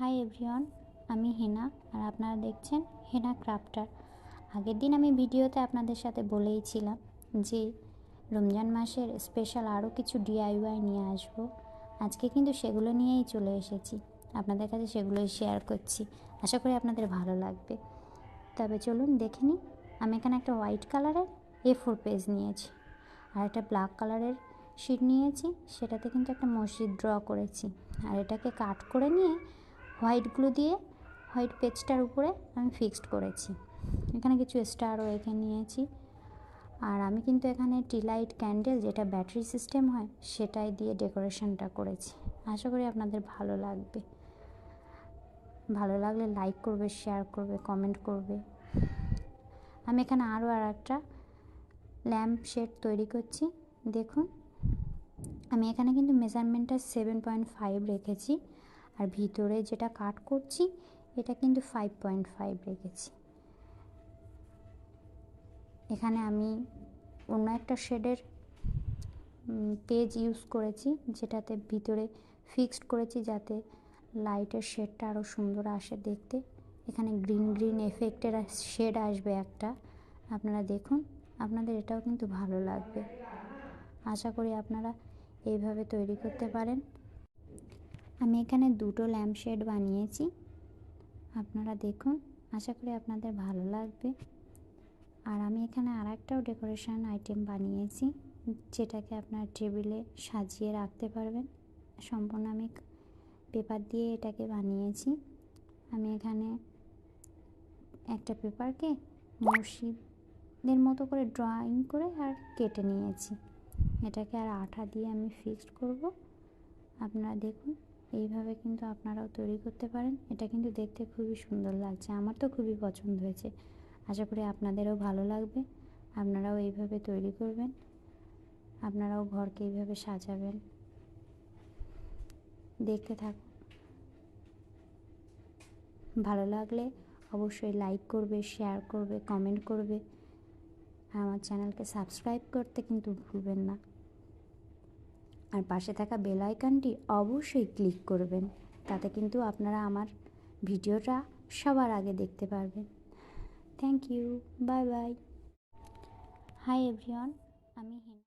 High everyone, আমি হেনা আর আপনারা দেখছেন হেনা ক্রাফটার। আগের দিন আমি ভিডিওতে আপনাদের সাথে বলেইছিলাম যে রমজান মাসের স্পেশাল আরও কিছু ডিআইওয়াই নিয়ে আসব। আজকে কিন্তু সেগুলো নিয়েই চলে এসেছি। আপনাদের কাছে সেগুলোই শেয়ার করছি। আশা করি আপনাদের ভালো লাগবে। তবে চলুন দেখে নিই। আমি এখানে একটা হোয়াইট কালারের এ ফোর পেজ নিয়েছি। আর একটা ব্ল্যাক কালারের শিট নিয়েছি। সেটাতে কিন্তু একটা মসজিদ ড্র করেছি। আর এটাকে কাট করে নিয়ে হোয়াইটগুলো দিয়ে হোয়াইট পেজটার উপরে আমি ফিক্সড করেছি। এখানে কিছু স্টারও এঁকে নিয়েছি। আর আমি কিন্তু এখানে টিলাইট ক্যান্ডেল, যেটা ব্যাটারি সিস্টেম হয়, সেটাই দিয়ে ডেকোরেশনটা করেছি। আশা করি আপনাদের ভালো লাগবে। ভালো লাগলে লাইক করবে, শেয়ার করবে, কমেন্ট করবে। আমি এখানে আরও আর একটা ল্যাম্প শেড তৈরি করছি। দেখুন, আমি এখানে কিন্তু মেজারমেন্টটা সেভেন পয়েন্ট ফাইভ রেখেছি। আর ভিতরে যেটা কাট করছি, এটা কিন্তু ফাইভ পয়েন্ট ফাইভ রেখেছি। এখানে আমি অন্য একটা শেডের পেজ ইউজ করেছি, যেটাতে ভিতরে ফিক্সড করেছি যাতে লাইটের শেডটা আরও সুন্দর আসে দেখতে। এখানে গ্রিন গ্রিন এফেক্টের শেড আসবে একটা। আপনারা দেখুন, আপনাদের এটাও কিন্তু ভালো লাগবে। আশা করি আপনারা এইভাবে তৈরি করতে পারেন। আমি এখানে দুটো ল্যাম্প শেড বানিয়েছি। আপনারা দেখুন, আশা করি আপনাদের ভালো লাগবে। আর আমি এখানে আর একটাও ডেকোরেশন আইটেম বানিয়েছি, যেটাকে আপনার টেবিলে সাজিয়ে রাখতে পারবেন। সম্পূর্ণ আমি পেপার দিয়ে এটাকে বানিয়েছি। আমি এখানে একটা পেপারকে মসজিদের মতো করে ড্রয়িং করে আর কেটে নিয়েছি। এটাকে আর আঠা দিয়ে আমি ফিক্সড করব। আপনারা দেখুন এইভাবে কিন্তু আপনারাও তৈরি করতে পারেন। এটা কিন্তু দেখতে খুবই সুন্দর লাগছে। আমার তো খুবই পছন্দ হয়েছে। আশা করি আপনাদেরও ভালো লাগবে। আপনারাও এইভাবে তৈরি করবেন। আপনারাও ঘরকে এইভাবে সাজাবেন। দেখতে থাকুন। ভালো লাগলে অবশ্যই লাইক করবে শেয়ার করবে কমেন্ট করবে। আমার চ্যানেলকে সাবস্ক্রাইব করতে কিন্তু ভুলবেন না। আর পাশে থাকা বেল আইকনটি অবশ্যই ক্লিক করবেন। তাতে কিন্তু আপনারা আমার ভিডিওটা সবার আগে দেখতে পারবেন। Thank you bye bye hi everyone আমি